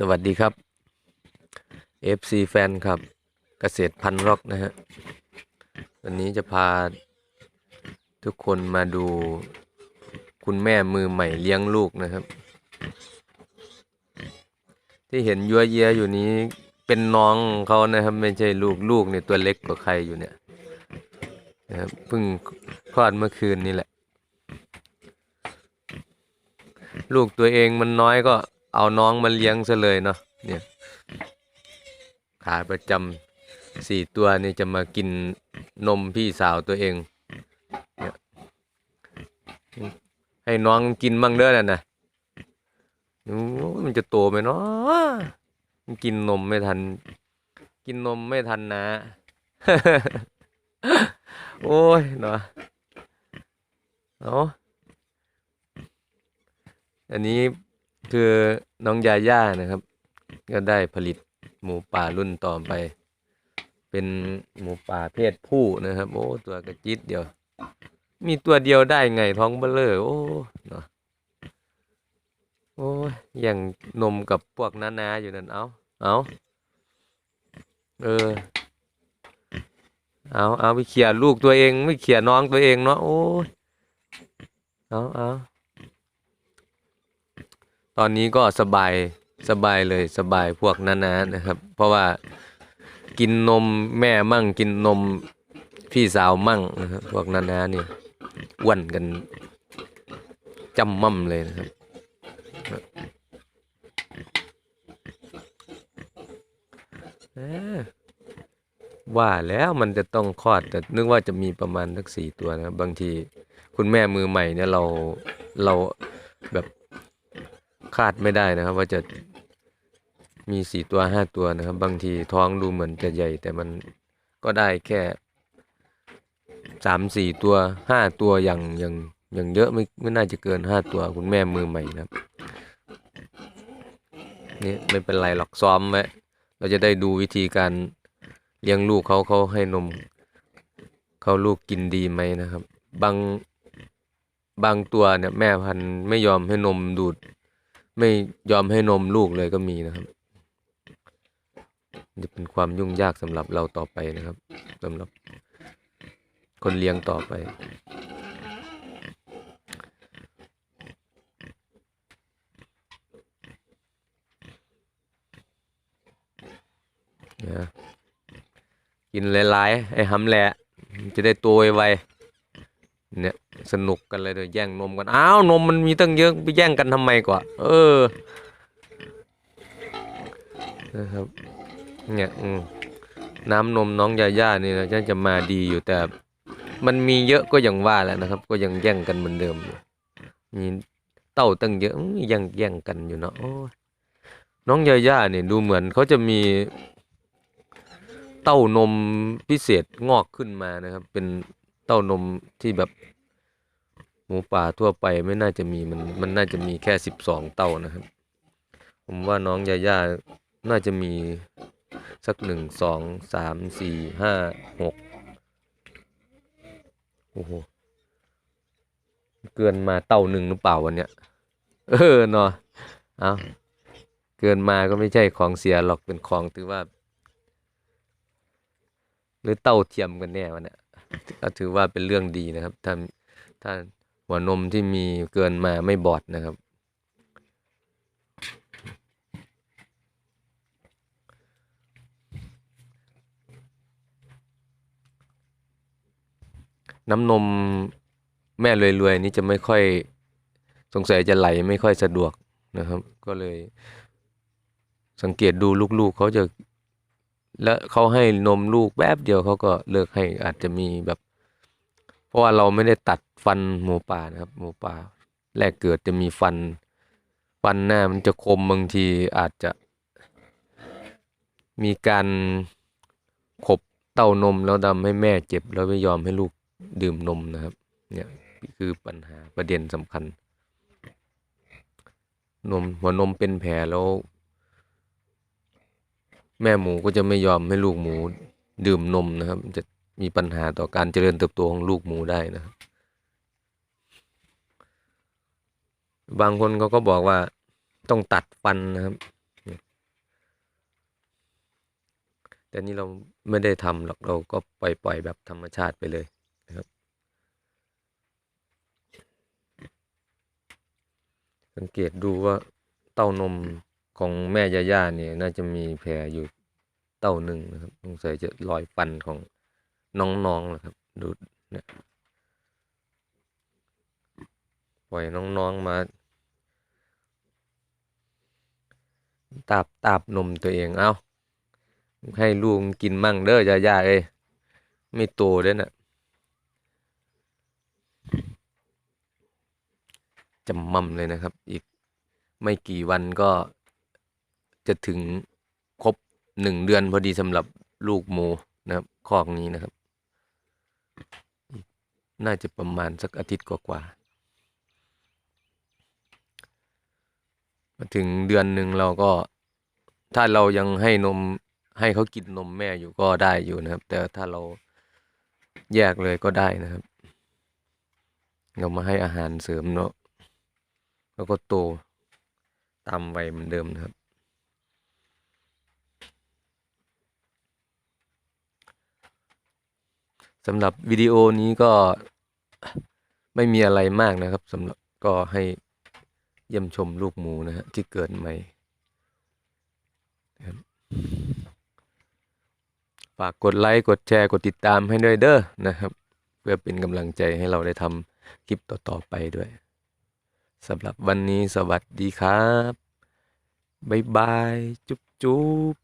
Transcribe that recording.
สวัสดีครับ FC แฟนครับ เกษตรพันร็อกนะฮะ วันนี้จะพาทุกคนมาดูคุณแม่มือใหม่เลี้ยงลูกนะครับ ที่เห็นยัวเยียอยู่นี้เป็นน้องเขานะครับ ไม่ใช่ลูกลูกเนี่ยตัวเล็กกว่าใครอยู่เนี่ยนะครับเพิ่งคลอดเมื่อคืนนี่แหละ ลูกตัวเองมันน้อยก็ เอาน้องมาเลี้ยงซะเลยเนาะเนี่ยขาประจำสี่ตัวนี่จะมากินนมพี่สาวตัวเองเนี่ยให้น้องกินบ้างเด้อน่ะนะมันจะโตไหมเนาะมันกินนมไม่ทัน กินนมไม่ทันนะ โอ้ยเนาะเอาอันนี้ คือน้องยาย่านะครับ ก็ได้ผลิตหมูป่ารุ่นต่อไป เป็นหมูป่าเพศผู้นะครับ โอ้ตัวกระจิตเดียว มีตัวเดียวได้ไงท้องเบลเลอร์โอ้เนาะโอ้ยอย่างนมกับพวกนาๆอยู่นั่นเอาเอาเออเอาเอาไปเขี่ยลูกตัวเอง ไม่เขี่ยน้องตัวเองเนาะโอ้ยเอาเอา ตอนนี้ก็สบายสบายเลยสบายพวกนาๆนะครับ เพราะว่ากินนมแม่มั่งกินนมพี่สาวมั่งนะครับพวกนาๆเนี่ยอ้วนกันจำมั่มเลยนะครับ ว่าแล้วมันจะต้องคลอดแต่นึกว่าจะมีประมาณสักสี่ตัวนะบางทีคุณแม่มือใหม่เนี่ยเราเราแบบ คาดไม่ได้นะครับ ว่าจะมีสี่ตัวห้าตัวนะครับ บางทีท้องดูเหมือนจะใหญ่ แต่มันก็ได้แค่สามสี่ตัวห้าตัวอย่างอย่างอย่างเยอะไม่ไม่น่าจะเกินห้าตัวคุณแม่มือใหม่นะครับนี่ไม่เป็นไรหรอกซ้อมไว้เราจะได้ดูวิธีการเลี้ยงลูกเขาเขาให้นมเขาลูกกินดีไหมนะครับ บางบางตัวเนี่ยแม่พันธุ์ไม่ยอมให้นมดูด ไม่ยอมให้นมลูกเลยก็มีนะครับ จะเป็นความยุ่งยากสำหรับเราต่อไปนะครับสำหรับคนเลี้ยงต่อไปนะกินหลายๆ ไอ้หำแหละจะได้โตไวๆ เนี่ยสนุกกันเลยเดี๋ยวแย่งนมกันอ้าวนมมันมีตั้งเยอะไปแย่งกันทำไมก่อนเออนะครับเนี่ยอืน้ำนมน้องยาย่านี่นะจะมาดีอยู่แต่ มันมีเยอะก็อย่างว่าแหละนะครับ ก็ยังแย่งกันเหมือนเดิมอยู่มีเต้าตั้งเยอะยังแย่งกันอยู่เนาะน้องยาย่าเนี่ยดูเหมือนเขาจะมีเต้านมพิเศษงอกขึ้นมานะครับ เป็น เต้านมที่แบบหมูป่าทั่วไปไม่น่าจะมีมันมันน่าจะมีแค่สิบสองเต้านะครับ ผมว่าน้องยาย่าน่าจะมีสักหนึ่งสองสามสี่ห้าหกโอ้โหเกินมาเต้าหนึ่งหรือเปล่าวันเนี้ยเออเนาะเอาเกินมาก็ไม่ใช่ของเสียหรอกเป็นของถือว่า หรือเต้าเทียมกันแน่วะเนี่ย ก็ถือว่าเป็นเรื่องดีนะครับถ้าถ้าหัวนมที่มีเกินมาไม่บอดนะครับ น้ำนมแม่รวยๆนี่จะไม่ค่อยสงสัยจะไหลไม่ค่อยสะดวกนะครับ ก็เลยสังเกตดูลูกๆเขาจะ แล้วเขาให้นมลูกแป๊บเดียวเขาก็เลิกให้อาจจะมีแบบ เพราะว่าเราไม่ได้ตัดฟันหมูป่านะครับ หมูป่า แรกเกิดจะมีฟัน ฟันหน้ามันจะคมบางทีอาจจะ มีการขบเต้านมแล้วทำให้แม่เจ็บ แล้วไม่ยอมให้ลูกดื่มนมนะครับ เนี่ยคือปัญหาประเด็นสำคัญ นมหัวนมเป็นแผลแล้ว แม่หมูก็จะไม่ยอมให้ลูกหมูดื่มนมนะครับ จะมีปัญหาต่อการเจริญเติบโตของลูกหมูได้นะครับ บางคนเขาก็บอกว่าต้องตัดฟันนะครับ แต่นี่เราไม่ได้ทำหรอกเราก็ปล่อยปล่อยแบบธรรมชาติไปเลยนะครับ สังเกตดูว่าเต้านมของแม่ยาย่าเนี่ยน่าจะมีแผลอยู่ เต้าหนึ่งนะครับสงสัยจะรอยฟันของน้องๆนะครับ ดูเนี่ยปล่อยน้องๆมาตาบตาบนมตัวเองเอาให้ลูกกินมั่งเด้อยาย่าเอ้ยไม่โตเด้อน่ะจำมั่มเลยนะครับ อีกไม่กี่วันก็จะถึง หนึ่งเดือนพอดีสำหรับลูกหมูนะครับคอกนี้นะครับ น่าจะประมาณสักอาทิตย์กว่าๆมาถึงเดือนหนึ่งเราก็ ถ้าเรายังให้นมให้เขากินนมแม่อยู่ก็ได้อยู่นะครับ แต่ถ้าเราแยกเลยก็ได้นะครับ เรามาให้อาหารเสริมเนาะแล้วก็โตตามวัยเหมือนเดิมนะครับ สำหรับวิดีโอนี้ก็ไม่มีอะไรมากนะครับสำหรับก็ให้เยี่ยมชมลูกหมูนะฮะที่เกิดใหม่ฝากกดไลค์กดแชร์กดติดตามให้ด้วยเด้อนะครับ เพื่อเป็นกำลังใจให้เราได้ทำคลิปต่อๆไปด้วยสำหรับวันนี้สวัสดีครับ บ๊ายบาย จุ๊บจุ๊บ